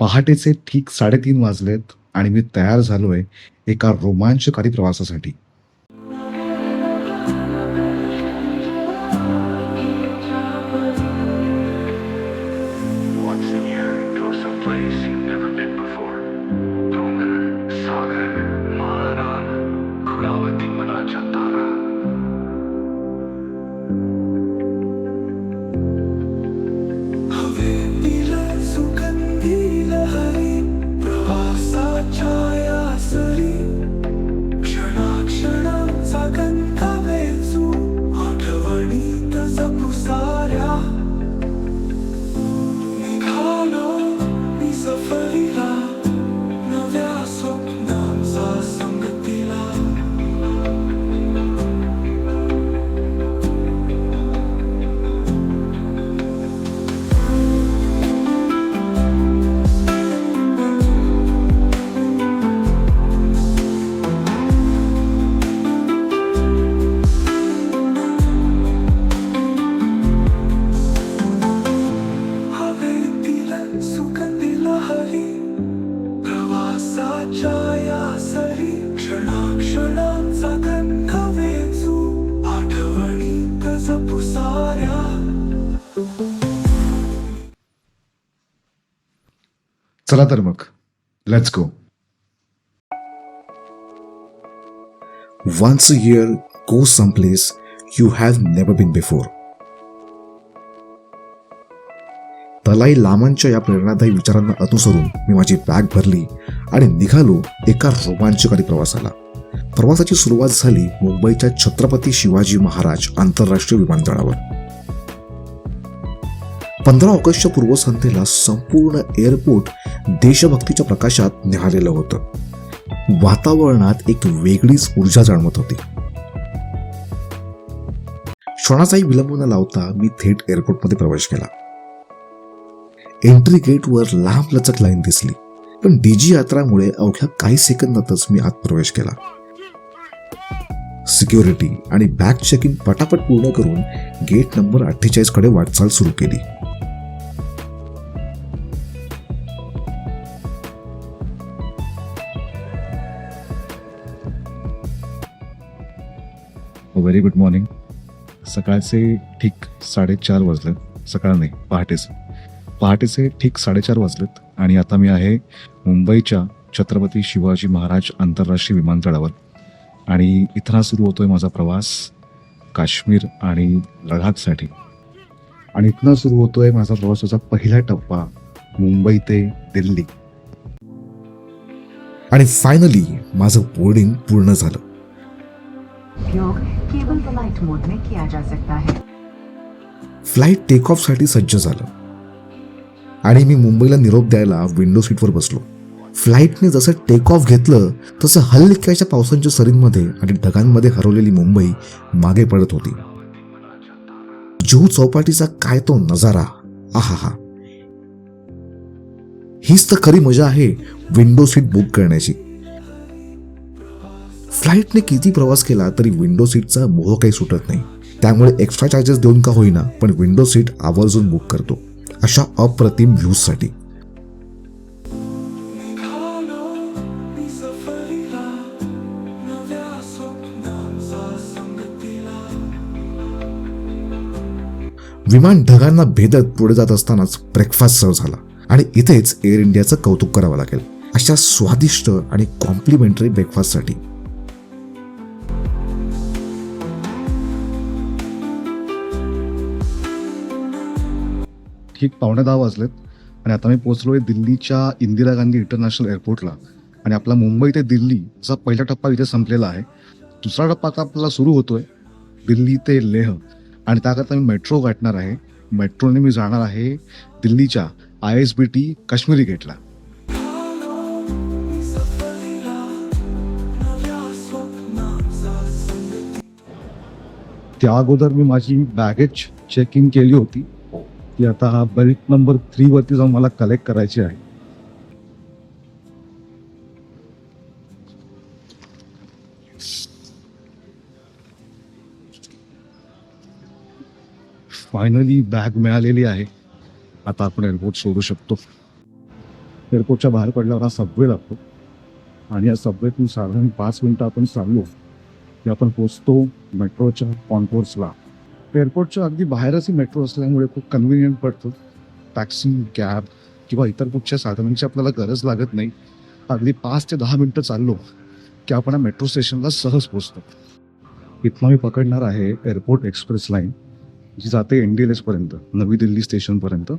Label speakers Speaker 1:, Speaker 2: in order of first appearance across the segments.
Speaker 1: पहाटेचे ठीक साडेतीन वाजलेत आणि मी तयार झालोय एका रोमांचकारी प्रवासासाठी. चला तर मग. Let's go
Speaker 2: Once a year, go someplace you have never been before. Dalai लामांच्या या प्रेरणादायी विचारांना अनुसरून मी माझी बॅग भरली आणि निघालो एका रोमांचकारी प्रवासाला. प्रवासाची सुरुवात झाली मुंबईच्या छत्रपती शिवाजी महाराज आंतरराष्ट्रीय विमानतळावर. पंधरा ऑगस्टच्या पूर्वसंध्येला संपूर्ण एअरपोर्ट देशभक्तीच्या प्रकाशात निहालेलं होतं. वातावरणात एक वेगळीच ऊर्जा जाणवत होती. क्षणाचाही विलंब न लावता मी थेट एअरपोर्टमध्ये प्रवेश केला. एंट्री गेटवर लांब लचक लाईन दिसली. पण डीजी यात्रामुळे अवघ्या काही सेकंदातच मी आत प्रवेश केला. सिक्युरिटी आणि बॅग चेक इन पटापट पूर्ण करून गेट नंबर अठ्ठेचाळीसकडे वाटचाल सुरू केली.
Speaker 1: व्हेरी गुड मॉर्निंग सकाळचे ठीक साडेचार वाजलेत सकाळ नाही पहाटेचे. पहाटेचे ठीक साडेचार वाजलेत आणि आता मी आहे मुंबईच्या छत्रपती शिवाजी महाराज आंतरराष्ट्रीय विमानतळावर. आणि इथला सुरू होतोय माझा प्रवास काश्मीर आणि लडाखसाठी. आणि इथनं सुरू होतोय माझा प्रवासाचा पहिला टप्पा मुंबई ते दिल्ली.
Speaker 2: आणि फायनली माझं बोर्डिंग पूर्ण झालं.
Speaker 3: उपयोग केवल फ्लाइट मोड में किया जा सकता है।
Speaker 2: फ्लाईट टेक ऑफसाठी सज्ज झालं. आणि मी मुंबईला निरोप द्यायला विंडो सीटवर बसलो. फ्लाईटने जसं टेक ऑफ घेतलं तसं हलक्याच्या पावसांच्या सरींमध्ये आणि ढगांमध्ये हरवलेली मुंबई मागे पडत होती. जुहू चौपाटीचा काय तो नजारा? आहा हा हीच तर खरी मजा आहे विंडो सीट बुक करण्याची. फ्लाईटने किती प्रवास केला तरी विंडो सीटचा मोह काही सुटत नाही. त्यामुळे एक्स्ट्रा चार्जेस देऊन का होईना पण विंडो सीट आवर्जून बुक करतो. अशा अप्रतिम व्ह्यूजसाठी विमान ढगांना भेदत पुढे जात असतानाच ब्रेकफास्ट सर्व झाला. आणि इथेच एअर इंडियाचं कौतुक करावं लागेल. अशा स्वादिष्ट आणि कॉम्प्लिमेंटरी ब्रेकफास्टसाठी
Speaker 1: ठीक पावणे दहा वाजलेत. आणि आता मी पोहोचलोय दिल्लीच्या इंदिरा गांधी इंटरनॅशनल एअरपोर्टला. आणि आपला मुंबई ते दिल्लीचा पहिला टप्पा इथे संपलेला आहे. दुसरा टप्पा आता आपला सुरू होतोय. दिल्ली ते लेह. आणि त्याकरता मी मेट्रो गाठणार आहे. मेट्रोने मी जाणार आहे दिल्लीच्या I S B T Kashmiri गेटला. त्या अगोदर मी माझी बॅगेज चेक इन केली होती. ती आता बेल्ट नंबर थ्री वरती जाऊन मला कलेक्ट करायची आहे. फायनली बॅग मिळालेली आहे. आता आपण एअरपोर्ट सोडू शकतो. एअरपोर्टच्या बाहेर पडल्यावर हा सबवे लागतो. आणि या सबवेतून साधारण पाच मिनिटं आपण चाललो. की आपण पोचतो मेट्रोच्या कॉन्कोर्सला एअरपोर्टच्या अगदी बाहेरच ही मेट्रो असल्यामुळे खूप कन्व्हिनियंट पडतं. टॅक्सी कॅब किंवा इतर कुठच्या साधनांची आपल्याला गरज लागत नाही. अगदी पाच ते दहा मिनटं चाललो की आपण मेट्रो स्टेशनला सहज पोचतो इथनं मी पकडणार आहे एअरपोर्ट एक्सप्रेस लाईन जी जाते एन डी एल एसपर्यंत नवी दिल्ली स्टेशनपर्यंत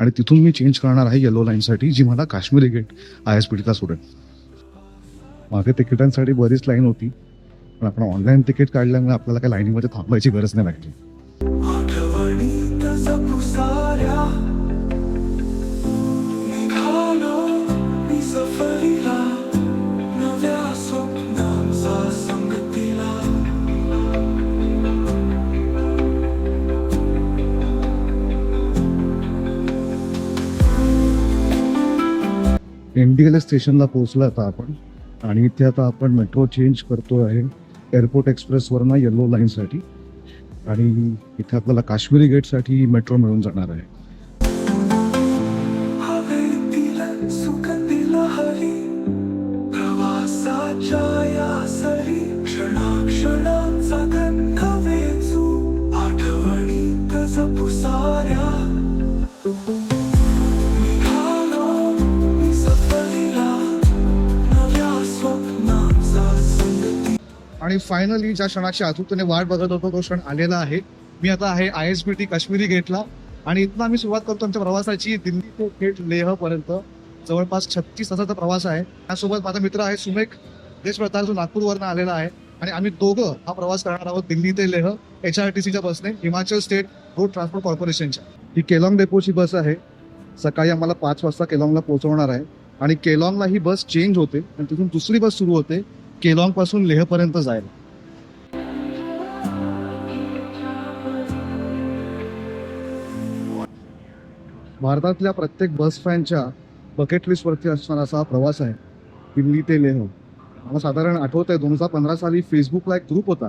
Speaker 1: आणि तिथून मी चेंज करणार आहे येलो लाईनसाठी जी मला Kashmiri gate I S P टीला सोडेल. मागे तिकिटांसाठी बरीच लाईन होती पण आपण ऑनलाईन तिकीट काढल्यामुळे आपल्याला काही लाईनीमध्ये थांबायची गरज नाही लागली.
Speaker 4: आठवणीत जपू साऱ्या निघालो मी सफरीला नव्या स्वप्नांचा संगतीला
Speaker 1: एन डी एल एस स्टेशनला पोहोचलो आता आपण. आणि इथे आता आपण मेट्रो चेंज करतो आहे एअरपोर्ट एक्सप्रेसवरनं येलो लाईनसाठी आणि इथे आपल्याला काश्मीरी गेटसाठी मेट्रो मिळून जाणार आहे. आणि फायनली ज्या क्षणाची आतुरतेने वाट बघत होतो तो क्षण आलेला आहे. मी आता आहे I S B T Kashmiri गेटला आणि इथनं आम्ही सुरुवात करतो आमच्या प्रवासाची. दिल्ली ते थेट लेह पर्यंत जवळपास छत्तीस तासाचा प्रवास आहे. त्यासोबत माझा मित्र आहे सुमेक. देशप्रताप जो नागपूरवरनं आलेला आहे. आणि आम्ही दोघं हा प्रवास करणार आहोत दिल्ली ते लेह एच आर टी सीच्या बसने हिमाचल स्टेट रोड ट्रान्सपोर्ट कॉर्पोरेशनच्या. ही केलॉंग डेपोची बस आहे. सकाळी आम्हाला पाच वाजता केलॉंगला पोहोचवणार आहे. आणि केलॉंगला ही बस चेंज होते आणि तिथून दुसरी बस सुरू होते. केलॉंगपासून लेह पर्यंत जायला. भारतातल्या प्रत्येक बस फॅनच्या बकेट लिस्टवरती असणारा असा प्रवास आहे दिल्ली ते लेह. मला साधारण आठवत आहे दोन हजार पंधरा साली फेसबुकला एक ग्रुप होता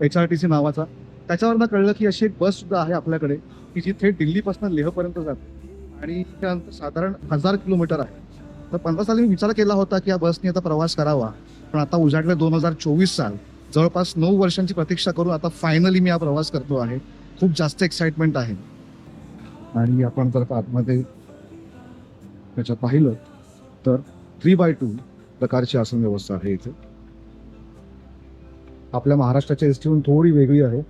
Speaker 1: एच आर टी सी नावाचा. त्याच्यावरनं कळलं की अशी एक बस सुद्धा आहे आपल्याकडे की जी थेट दिल्लीपासून लेहपर्यंत जाते. आणि त्यानंतर साधारण हजार किलोमीटर आहे. तर पंधरा साली मी विचार केला होता की या बसने आता प्रवास करावा. पण आता उजाडले दोन हजार चोवीस साल जवळपास नऊ वर्षांची प्रतीक्षा करून आता फायनली मी हा प्रवास करतो आहे. खूप जास्त एक्साइटमेंट आहे. आणि आपण जर आतमध्ये त्याच्यात पाहिलं तर थ्री बाय टू प्रकारची आसन व्यवस्था आहे इथे. आपल्या महाराष्ट्राच्या एस टीहून थोडी वेगळी आहे.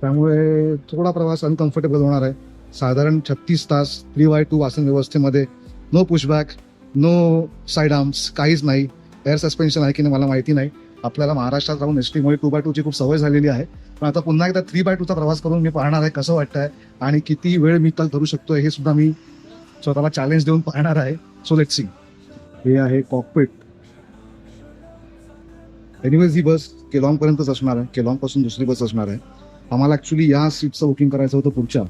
Speaker 1: त्यामुळे थोडा प्रवास अनकम्फर्टेबल होणार आहे. साधारण छत्तीस तास थ्री बाय टू आसन व्यवस्थेमध्ये no pushback no side arms काहीच नाही. एअर सस्पेन्शन आहे की नाही मला माहिती नाही. आपल्याला महाराष्ट्रात राहून एस टीमुळे टू बाय टूची खूप सवय झालेली आहे. पण आता पुन्हा एकदा थ्री बाय टूचा प्रवास करून मी पाहणार आहे कसं वाटतंय आणि किती वेळ मी त्याला धरू शकतोय हे सुद्धा मी स्वतःला चॅलेंज देऊन पाहणार आहे. सो लेट सी हे आहे कॉकपिट एनिवेज ही बस केलॉंग पर्यंतच असणार आहे. केलॉंगपासून दुसरी बस असणार आहे. आम्हाला ऍक्च्युली या सीटचं बुकिंग करायचं होतं पुढच्या.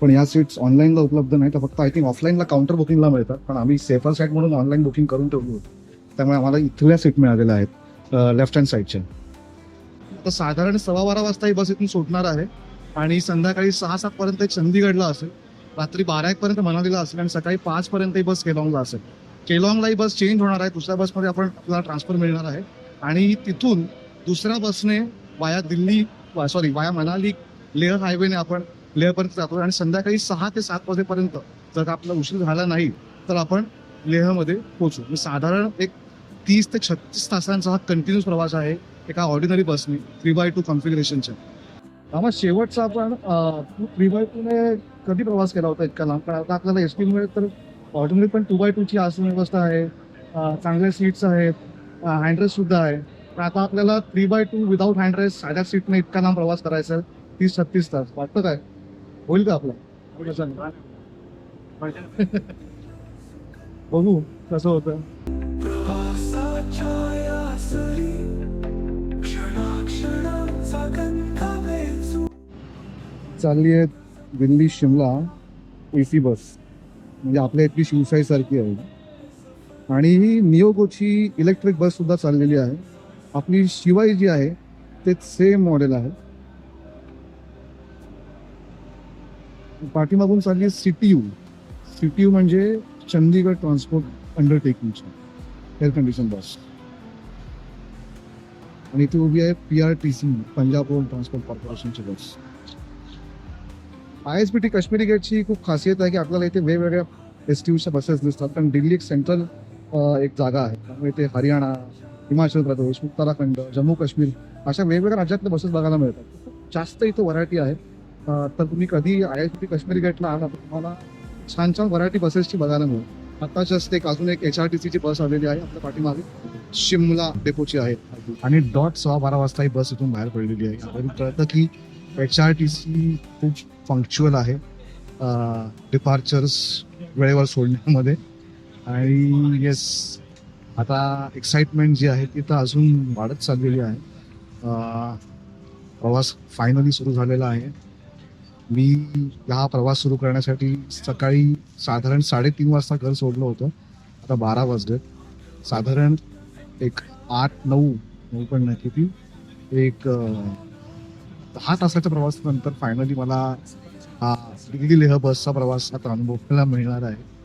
Speaker 1: पण या सीट्स ऑनलाईनला उपलब्ध नाही तर फक्त आय थिंक ऑफलाईनला काउंटर बुकिंगला मिळतात. पण आम्ही सेफर साईड म्हणून ऑनलाईन बुकिंग करून ठेवली होती. त्यामुळे आम्हाला इथल्या सीट मिळालेल्या आहेत लेफ्ट हँड साईडच्या तर साधारण सव्वा बारा वाजता ही बस इथून सुटणार आहे आणि संध्याकाळी सहा सात पर्यंत चंदीगडला असेल रात्री बारा एक पर्यंत मनालीला असेल आणि सकाळी पाच पर्यंत ही बस केलॉंगला असेल. केलॉंगला ही बस चेंज होणार आहे दुसऱ्या बसमध्ये आपण आपल्याला ट्रान्सफर मिळणार आहे आणि तिथून दुसऱ्या बसने वाया दिल्ली सॉरी वाया मनाली लेह हायवेने आपण लेहपर्यंत जातो आणि संध्याकाळी सहा ते सात वाजेपर्यंत जर आपला उशीर झाला नाही तर आपण लेहमध्ये पोहोचू. म्हणजे साधारण एक तीस ते छत्तीस तासांचा हा कंटिन्यूस प्रवास आहे एका ऑर्डिनरी बसने थ्री बाय टू कॉन्फिगरेशनच्या आम्हाला शेवटचा आपण थ्री बाय टूने कधी प्रवास केला होता इतका लांब? पण आता आपल्याला एस टीमुळे तर ऑर्डिनरी पण टू बाय टूची आसन व्यवस्था आहे. चांगल्या सीट्स आहेत. हँडरेस्ट सुद्धा आहे. पण आता आपल्याला three by two without handrest साध्या सीटने इतका लांब प्रवास करायचा आहे तीस छत्तीस तास. वाटतं काय? होईल का आपलं? बघू कसं होतं. चालली आहे Delhi Shimla A C bus. म्हणजे आपल्या इथली शिवशाहीसारखी आहे. आणि ही नियोगोची इलेक्ट्रिक बस सुद्धा चाललेली आहे. आपली शिवाई जी आहे ते सेम मॉडेल आहे. पाठीमागून चालली सिटी यू सिटी यू म्हणजे चंदीगड ट्रान्सपोर्ट अंडरटेकिंगची एअर कंडिशन बस आणि इथे उभी आहे P R T C Punjab road transport कॉर्पोरेशनची bus. I S P T Kashmiri गेटची खूप खासियत आहे की आपल्याला इथे वेगवेगळ्या एस टी यूच्या बसेस दिसतात. कारण दिल्ली एक सेंट्रल एक जागा आहे. त्यामुळे इथे हरियाणा हिमाचल प्रदेश उत्तराखंड जम्मू काश्मीर अशा वेगवेगळ्या राज्यातल्या बसेस बघायला मिळतात. खूप जास्त इथं व्हरायटी आहे. तर तुम्ही कधी I S B T Kashmiri गेटला आला तर तुम्हाला छान छान व्हरायटी बसेसची बघायला मिळेल. आताच्याच एक अजून एक एच आर टी सीची बस आलेली आहे आपल्या पाठीमागे. शिमला डेपोची आहे. आणि डॉट सहा बारा वाजता ही बस इथून बाहेर पडलेली आहे. आपण कळतं की एच आर टी सी खूप फंक्च्युअल आहे. डिपार्चर्स वेळेवर सोडण्यामध्ये. आणि येस आता एक्साइटमेंट जी आहे ती तर अजून वाढत चाललेली आहे. प्रवास फायनली सुरू झालेला आहे. मी हा प्रवास सुरू करण्यासाठी सकाळी साधारण साडेतीन वाजता घर सोडलं होतं. आता बारा वाजले. साधारण एक आठ नऊ नऊ पण नाही किती? एक दहा तासाच्या प्रवासानंतर फायनली मला हा दिल्ली लेह बसचा प्रवास आता अनुभवायला मिळणार आहे.